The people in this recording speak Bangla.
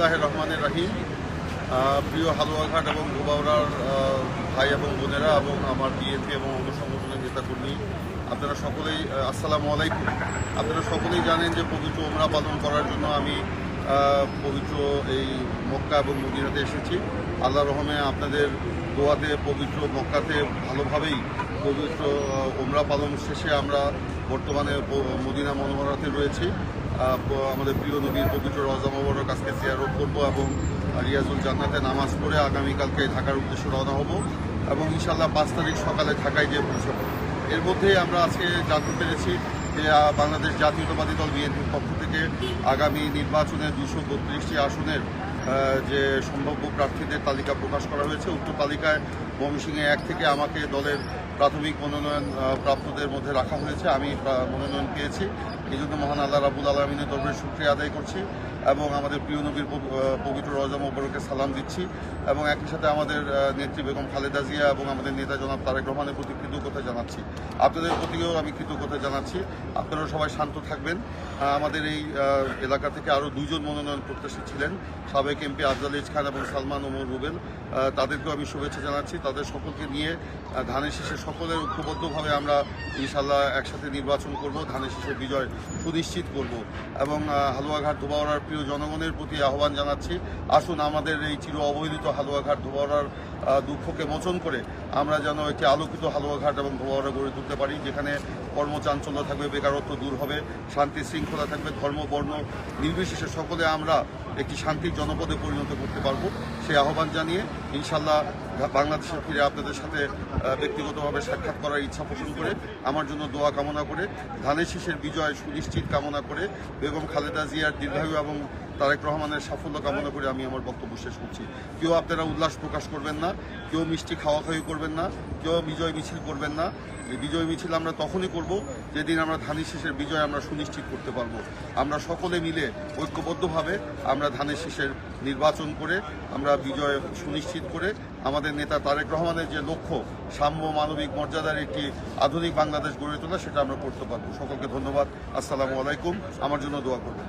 বিসমিল্লাহ রহমানের রাহিম। প্রিয় হালুয়াঘাট এবং গোবাউড়ার আহ, ভাই এবং বোনেরা এবং আমার বিএনপি এবং অঙ্গ সংগঠনের নেতাকর্মী আপনারা সকলেই আসসালামু আলাইকুম। আপনারা সকলেই জানেন যে পবিত্র ওমরা পালন করার জন্য আমি পবিত্র এই মক্কা এবং মদিনাতে এসেছি। আল্লাহ রহমে আপনাদের দোয়াতে পবিত্র মক্কাতে ভালোভাবেই পবিত্র ওমরা পালন শেষে আমরা বর্তমানে মদিনা মনোহরাতে রয়েছি। আমাদের প্রিয় নবীর পবিত্র রজা মোবারক আজকে জিয়ারত করব এবং রিয়াজুল জান্নাতে নামাজ পড়ে আগামীকালকে ঢাকার উদ্দেশ্যে রওনা হব এবং ইনশাল্লাহ পাঁচ তারিখ সকালে ঢাকায় গিয়ে পৌঁছব। এর মধ্যেই আমরা আজকে জানতে পেরেছি যে বাংলাদেশ জাতীয়তাবাদী দল বিএনপির পক্ষ থেকে আগামী নির্বাচনে দুশো বত্রিশটি আসনের যে সম্ভাব্য প্রার্থীদের তালিকা প্রকাশ করা হয়েছে। উক্ত তালিকায় ময়মনসিংহে এক থেকে আমাকে দলের প্রাথমিক মনোনয়ন প্রাপ্তদের মধ্যে রাখা হয়েছে। আমি মনোনয়ন পেয়েছি। এই জন্য মহান আল্লাহ রাবুল আলমিনের দরবারে শুক্রিয়া আদায় করছি। এবং আমাদের প্রিয় নবীর পবিত্র রজা মোবারকে সালাম দিচ্ছি এবং একই সাথে আমাদের নেত্রী বেগম খালেদা জিয়া এবং আমাদের নেতা জনাব তারেক রহমানের প্রতি কৃতজ্ঞতা জানাচ্ছি। আপনাদের প্রতিও আমি কৃতজ্ঞতা জানাচ্ছি। আপনারা সবাই শান্ত থাকবেন। আমাদের এই এলাকা থেকে আরও দুজন মনোনয়ন প্রত্যাশী ছিলেন। সাবেক এমপি আফজাল ইজ খান এবং সালমান ওমর রুবেল। তাদেরকেও আমি শুভেচ্ছা জানাচ্ছি। তাদের সকলকে নিয়ে ধানের শীষে সকলের ঐক্যবদ্ধভাবে আমরা ইনশাল্লাহ একসাথে নির্বাচন করব। ধানের শীষের বিজয় সুনিশ্চিত করব। এবং হালুয়াঘাট ধোবাওড়ার প্রিয় জনগণের প্রতি আহ্বান জানাচ্ছি। আসুন আমাদের এই চির অবহেলিত হালুয়াঘাট ধোবাওড়ার আহ, দুঃখকে মোচন করে আমরা যেন একটি আলোকিত হালুয়াঘাট এবং ধোবাওড়া গড়ে তুলতে পারি যেখানে কর্মচাঞ্চল্য থাকবে বেকারত্ব দূর হবে শান্তি শৃঙ্খলা থাকবে ধর্ম বর্ণ নির্বিশেষে সকলে আমরা একটি শান্তির জনপদে পরিণত করতে পারব। সেই আহ্বান জানিয়ে ইনশাল্লাহ বাংলাদেশে ফিরে আপনাদের সাথে ব্যক্তিগতভাবে সাক্ষাৎ করার ইচ্ছা পোষণ করে, আমার জন্য দোয়া কামনা করে, ধানের শীষের বিজয় সুনিশ্চিত কামনা করে, বেগম খালেদা জিয়ার দীর্ঘায়ু এবং তারেক রহমানের সাফল্য কামনা করে আমি আমার বক্তব্য শেষ করছি। কেউ আপনারা উল্লাস প্রকাশ করবেন না, কেউ মিষ্টি খাওয়া খাওয়ি করবেন না, কেউ বিজয় মিছিল করবেন না। বিজয় মিছিল আমরা তখনই করব যেদিন আমরা ধানের শীষের বিজয় আমরা সুনিশ্চিত করতে পারব। আমরা সকলে মিলে ঐক্যবদ্ধভাবে আমরা ধানের শীষের নির্বাচন করে, আমরা বিজয় সুনিশ্চিত করে আমাদের নেতা তারেক রহমানের যে লক্ষ্য, সাম্য মানবিক মর্যাদার একটি আধুনিক বাংলাদেশ গড়ে তোলা, সেটা আমরা করতে পারব। সকলকে ধন্যবাদ। আসসালামু আলাইকুম। আমার জন্য দোয়া করবেন।